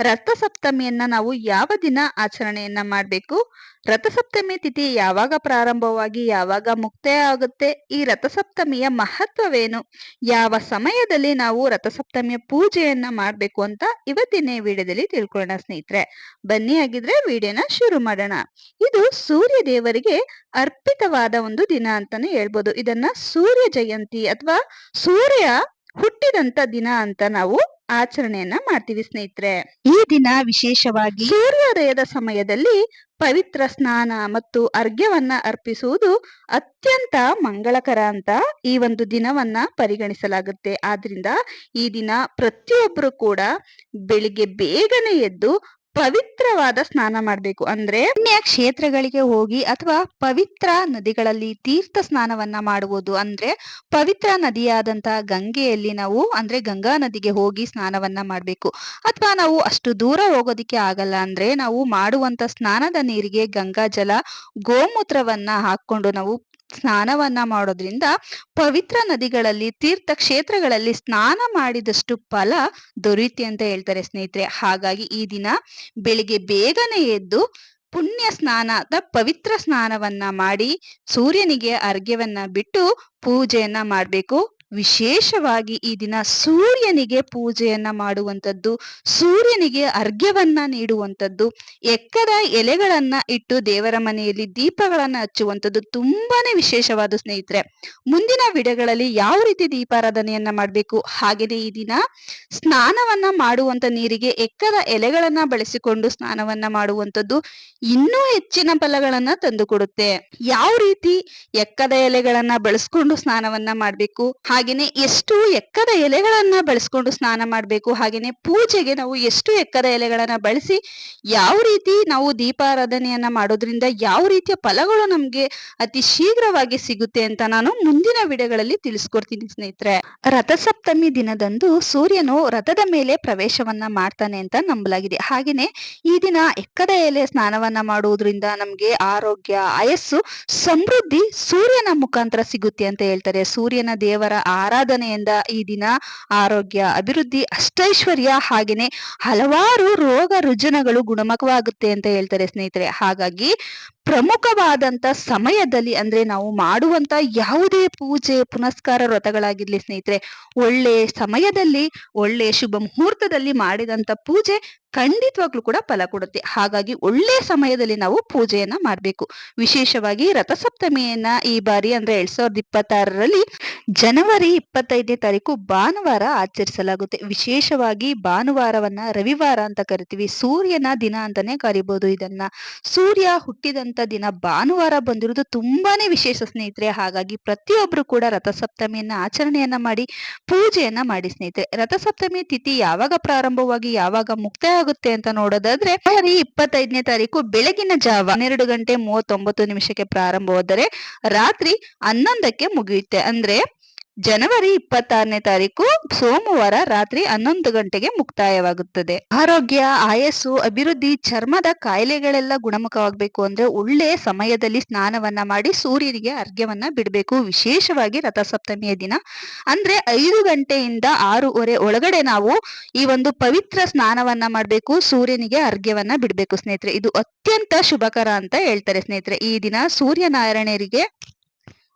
ರಥಸಪ್ತಮಿಯನ್ನ ನಾವು ಯಾವ ದಿನ ಆಚರಣೆಯನ್ನ ಮಾಡಬೇಕು? ರಥಸಪ್ತಮಿ ತಿಥಿ ಯಾವಾಗ ಪ್ರಾರಂಭವಾಗಿ ಯಾವಾಗ ಮುಕ್ತಾಯ ಆಗುತ್ತೆ? ಈ ರಥಸಪ್ತಮಿಯ ಮಹತ್ವವೇನು? ಯಾವ ಸಮಯದಲ್ಲಿ ನಾವು ರಥಸಪ್ತಮಿಯ ಪೂಜೆಯನ್ನ ಮಾಡಬೇಕು ಅಂತ ಇವತ್ತಿನ ವಿಡಿಯೋದಲ್ಲಿ ತಿಳ್ಕೊಳ್ಳೋಣ ಸ್ನೇಹಿತರೆ. ಬನ್ನಿ ಆಗಿದ್ರೆ ವಿಡಿಯೋನ ಶುರು ಮಾಡೋಣ. ಇದು ಸೂರ್ಯ ದೇವರಿಗೆ ಅರ್ಪಿತವಾದ ಒಂದು ದಿನ ಅಂತಾನೆ ಹೇಳ್ಬೋದು. ಇದನ್ನ ಸೂರ್ಯ ಜಯಂತಿ ಅಥವಾ ಸೂರ್ಯ ಹುಟ್ಟಿದಂತ ದಿನ ಅಂತ ನಾವು ಆಚರಣೆಯನ್ನ ಮಾಡ್ತೀವಿ ಸ್ನೇಹಿತರೆ. ಈ ದಿನ ವಿಶೇಷವಾಗಿ ಸೂರ್ಯೋದಯದ ಸಮಯದಲ್ಲಿ ಪವಿತ್ರ ಸ್ನಾನ ಮತ್ತು ಅರ್ಘ್ಯವನ್ನ ಅರ್ಪಿಸುವುದು ಅತ್ಯಂತ ಮಂಗಳಕರ ಅಂತ ಈ ಒಂದು ದಿನವನ್ನ ಪರಿಗಣಿಸಲಾಗುತ್ತೆ. ಆದ್ರಿಂದ ಈ ದಿನ ಪ್ರತಿಯೊಬ್ಬರು ಕೂಡ ಬೆಳಿಗ್ಗೆ ಬೇಗನೆ ಎದ್ದು ಪವಿತ್ರವಾದ ಸ್ನಾನ ಮಾಡಬೇಕು ಅಂದ್ರೆ ಪುಣ್ಯ ಕ್ಷೇತ್ರಗಳಿಗೆ ಹೋಗಿ ಅಥವಾ ಪವಿತ್ರ ನದಿಗಳಲ್ಲಿ ತೀರ್ಥ ಸ್ನಾನವನ್ನ ಮಾಡುವುದು ಅಂದ್ರೆ ಪವಿತ್ರ ನದಿಯಾದಂತ ಗಂಗೆಯಲ್ಲಿ ನಾವು ಅಂದ್ರೆ ಗಂಗಾ ನದಿಗೆ ಹೋಗಿ ಸ್ನಾನವನ್ನ ಮಾಡಬೇಕು. ಅಥವಾ ನಾವು ಅಷ್ಟು ದೂರ ಹೋಗೋದಿಕ್ಕೆ ಆಗಲ್ಲ ಅಂದ್ರೆ ನಾವು ಮಾಡುವಂತ ಸ್ನಾನದ ನೀರಿಗೆ ಗಂಗಾ ಜಲ ಗೋಮೂತ್ರವನ್ನ ಹಾಕೊಂಡು ನಾವು ಸ್ನಾನವನ್ನ ಮಾಡೋದ್ರಿಂದ ಪವಿತ್ರ ನದಿಗಳಲ್ಲಿ, ತೀರ್ಥ ಕ್ಷೇತ್ರಗಳಲ್ಲಿ ಸ್ನಾನ ಮಾಡಿದಷ್ಟು ಫಲ ದೊರೆಯುತ್ತೆ ಅಂತ ಹೇಳ್ತಾರೆ ಸ್ನೇಹಿತರೆ. ಹಾಗಾಗಿ ಈ ದಿನ ಬೆಳಿಗ್ಗೆ ಬೇಗನೆ ಎದ್ದು ಪುಣ್ಯ ಸ್ನಾನದ ಪವಿತ್ರ ಸ್ನಾನವನ್ನ ಮಾಡಿ ಸೂರ್ಯನಿಗೆ ಅರ್ಘ್ಯವನ್ನ ಬಿಟ್ಟು ಪೂಜೆಯನ್ನ ಮಾಡಬೇಕು. ವಿಶೇಷವಾಗಿ ಈ ದಿನ ಸೂರ್ಯನಿಗೆ ಪೂಜೆಯನ್ನ ಮಾಡುವಂಥದ್ದು, ಸೂರ್ಯನಿಗೆ ಅರ್ಘ್ಯವನ್ನ ನೀಡುವಂಥದ್ದು, ಎಕ್ಕದ ಎಲೆಗಳನ್ನ ಇಟ್ಟು ದೇವರ ಮನೆಯಲ್ಲಿ ದೀಪಗಳನ್ನ ಹಚ್ಚುವಂಥದ್ದು ತುಂಬಾನೇ ವಿಶೇಷವಾದ ಸ್ನೇಹಿತರೆ. ಮುಂದಿನ ವಿಡಿಯೋಗಳಲ್ಲಿ ಯಾವ ರೀತಿ ದೀಪಾರಾಧನೆಯನ್ನ ಮಾಡಬೇಕು ಹಾಗೆಯೇ ಈ ದಿನ ಸ್ನಾನವನ್ನ ಮಾಡುವಂತ ನೀರಿಗೆ ಎಕ್ಕದ ಎಲೆಗಳನ್ನ ಬಳಸಿಕೊಂಡು ಸ್ನಾನವನ್ನ ಮಾಡುವಂಥದ್ದು ಇನ್ನೂ ಹೆಚ್ಚಿನ ಫಲಗಳನ್ನ ತಂದುಕೊಡುತ್ತೆ. ಯಾವ ರೀತಿ ಎಕ್ಕದ ಎಲೆಗಳನ್ನ ಬಳಸ್ಕೊಂಡು ಸ್ನಾನವನ್ನ ಮಾಡ್ಬೇಕು ಹಾಗೇನೆ ಎಷ್ಟು ಎಕ್ಕದ ಎಲೆಗಳನ್ನ ಬಳಸ್ಕೊಂಡು ಸ್ನಾನ ಮಾಡಬೇಕು. ಹಾಗೇನೆ ಪೂಜೆಗೆ ನಾವು ಎಷ್ಟು ಎಕ್ಕದ ಎಲೆಗಳನ್ನ ಬಳಸಿ ಯಾವ ರೀತಿ ನಾವು ದೀಪಾರಾಧನೆಯನ್ನ ಮಾಡೋದ್ರಿಂದ ಯಾವ ರೀತಿಯ ಫಲಗಳು ನಮ್ಗೆ ಅತಿ ಶೀಘ್ರವಾಗಿ ಸಿಗುತ್ತೆ ಅಂತ ನಾನು ಮುಂದಿನ ವಿಡಿಯೋಗಳಲ್ಲಿ ತಿಳಿಸ್ಕೊಡ್ತೀನಿ ಸ್ನೇಹಿತರೆ. ರಥಸಪ್ತಮಿ ದಿನದಂದು ಸೂರ್ಯನು ರಥದ ಮೇಲೆ ಪ್ರವೇಶವನ್ನ ಮಾಡ್ತಾನೆ ಅಂತ ನಂಬಲಾಗಿದೆ. ಹಾಗೇನೆ ಈ ದಿನ ಎಕ್ಕದ ಎಲೆ ಸ್ನಾನವನ್ನ ಮಾಡುವುದರಿಂದ ನಮ್ಗೆ ಆರೋಗ್ಯ, ಆಯಸ್ಸು, ಸಮೃದ್ಧಿ ಸೂರ್ಯನ ಮುಖಾಂತರ ಸಿಗುತ್ತೆ ಅಂತ ಹೇಳ್ತಾರೆ. ಸೂರ್ಯನ ದೇವರ ಆರಾಧನೆಯಿಂದ ಈ ದಿನ ಆರೋಗ್ಯ, ಅಭಿವೃದ್ಧಿ, ಅಷ್ಟೈಶ್ವರ್ಯ ಹಾಗೇನೆ ಹಲವಾರು ರೋಗ ರುಜಿನಗಳು ಗುಣಮುಖವಾಗುತ್ತೆ ಅಂತ ಹೇಳ್ತಾರೆ ಸ್ನೇಹಿತರೆ. ಹಾಗಾಗಿ ಪ್ರಮುಖವಾದಂತ ಸಮಯದಲ್ಲಿ ಅಂದ್ರೆ ನಾವು ಮಾಡುವಂತ ಯಾವುದೇ ಪೂಜೆ, ಪುನಸ್ಕಾರ ವ್ರತಗಳಾಗಿರ್ಲಿ ಸ್ನೇಹಿತರೆ, ಒಳ್ಳೆ ಸಮಯದಲ್ಲಿ, ಒಳ್ಳೆ ಶುಭ ಮುಹೂರ್ತದಲ್ಲಿ ಮಾಡಿದಂತ ಪೂಜೆ ಖಂಡಿತವಾಗ್ಲೂ ಕೂಡ ಫಲ ಕೊಡುತ್ತೆ. ಹಾಗಾಗಿ ಒಳ್ಳೆ ಸಮಯದಲ್ಲಿ ನಾವು ಪೂಜೆಯನ್ನ ಮಾಡಬೇಕು. ವಿಶೇಷವಾಗಿ ರಥಸಪ್ತಮಿಯನ್ನ ಈ ಬಾರಿ ಅಂದ್ರೆ ಎರಡ್ ಸಾವಿರದ ಇಪ್ಪತ್ತಾರರಲ್ಲಿ ಜನವರಿ ಇಪ್ಪತ್ತೈದನೇ ತಾರೀಕು ಭಾನುವಾರ ಆಚರಿಸಲಾಗುತ್ತೆ. ವಿಶೇಷವಾಗಿ ಭಾನುವಾರವನ್ನ ರವಿವಾರ ಅಂತ ಕರಿತೀವಿ. ಸೂರ್ಯನ ದಿನ ಅಂತಾನೆ ಕರಿಬಹುದು ಇದನ್ನ. ಸೂರ್ಯ ಹುಟ್ಟಿದಂತ ದಿನ ಭಾನುವಾರ ಬಂದಿರೋದು ತುಂಬಾನೇ ವಿಶೇಷ ಸ್ನೇಹಿತರೆ. ಹಾಗಾಗಿ ಪ್ರತಿಯೊಬ್ರು ಕೂಡ ರಥಸಪ್ತಮಿಯನ್ನ ಆಚರಣೆಯನ್ನ ಮಾಡಿ ಪೂಜೆಯನ್ನ ಮಾಡಿ ಸ್ನೇಹಿತರೆ. ರಥಸಪ್ತಮಿ ತಿಥಿ ಯಾವಾಗ ಪ್ರಾರಂಭವಾಗಿ ಯಾವಾಗ ಮುಕ್ತಾಯ ಆಗುತ್ತೆ ಅಂತ ನೋಡೋದಾದ್ರೆ ಇಪ್ಪತ್ತೈದನೇ ತಾರೀಕು ಬೆಳಗಿನ ಜಾವ ಹನ್ನೆರಡು ಗಂಟೆ ಮೂವತ್ತೊಂಬತ್ತು ನಿಮಿಷಕ್ಕೆ ಪ್ರಾರಂಭವಾದರೆ ರಾತ್ರಿ ಹನ್ನೊಂದಕ್ಕೆ ಮುಗಿಯುತ್ತೆ. ಅಂದ್ರೆ ಜನವರಿ ಇಪ್ಪತ್ತಾರನೇ ತಾರೀಕು ಸೋಮವಾರ ರಾತ್ರಿ ಹನ್ನೊಂದು ಗಂಟೆಗೆ ಮುಕ್ತಾಯವಾಗುತ್ತದೆ. ಆರೋಗ್ಯ, ಆಯಸ್ಸು, ಅಭಿವೃದ್ಧಿ, ಚರ್ಮದ ಕಾಯಿಲೆಗಳೆಲ್ಲ ಗುಣಮುಖವಾಗಬೇಕು ಅಂದ್ರೆ ಒಳ್ಳೆ ಸಮಯದಲ್ಲಿ ಸ್ನಾನವನ್ನ ಮಾಡಿ ಸೂರ್ಯನಿಗೆ ಅರ್ಘ್ಯವನ್ನ ಬಿಡಬೇಕು. ವಿಶೇಷವಾಗಿ ರಥಸಪ್ತಮಿಯ ದಿನ. ಅಂದ್ರೆ ಐದು ಗಂಟೆಯಿಂದ ಆರೂವರೆ ಒಳಗಡೆ ನಾವು ಈ ಒಂದು ಪವಿತ್ರ ಸ್ನಾನವನ್ನ ಮಾಡಬೇಕು, ಸೂರ್ಯನಿಗೆ ಅರ್ಘ್ಯವನ್ನ ಬಿಡಬೇಕು ಸ್ನೇಹಿತರೆ. ಇದು ಅತ್ಯಂತ ಶುಭಕರ ಅಂತ ಹೇಳ್ತಾರೆ ಸ್ನೇಹಿತರೆ. ಈ ದಿನ ಸೂರ್ಯನಾರಾಯಣರಿಗೆ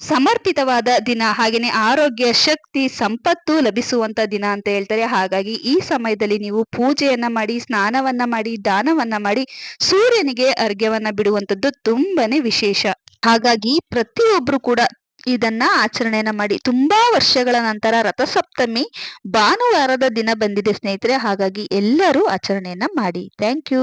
ಸಮರ್ಪಿತವಾದ ದಿನ, ಹಾಗೇನೆ ಆರೋಗ್ಯ, ಶಕ್ತಿ, ಸಂಪತ್ತು ಲಭಿಸುವಂತ ದಿನ ಅಂತ ಹೇಳ್ತಾರೆ. ಹಾಗಾಗಿ ಈ ಸಮಯದಲ್ಲಿ ನೀವು ಪೂಜೆಯನ್ನ ಮಾಡಿ, ಸ್ನಾನವನ್ನ ಮಾಡಿ, ದಾನವನ್ನ ಮಾಡಿ, ಸೂರ್ಯನಿಗೆ ಅರ್ಘ್ಯವನ್ನ ಬಿಡುವಂತದ್ದು ತುಂಬಾನೇ ವಿಶೇಷ. ಹಾಗಾಗಿ ಪ್ರತಿಯೊಬ್ರು ಕೂಡ ಇದನ್ನ ಆಚರಣೆಯನ್ನ ಮಾಡಿ. ತುಂಬಾ ವರ್ಷಗಳ ನಂತರ ರಥಸಪ್ತಮಿ ಭಾನುವಾರದ ದಿನ ಬಂದಿದೆ ಸ್ನೇಹಿತರೆ. ಹಾಗಾಗಿ ಎಲ್ಲರೂ ಆಚರಣೆಯನ್ನ ಮಾಡಿ. Thank you.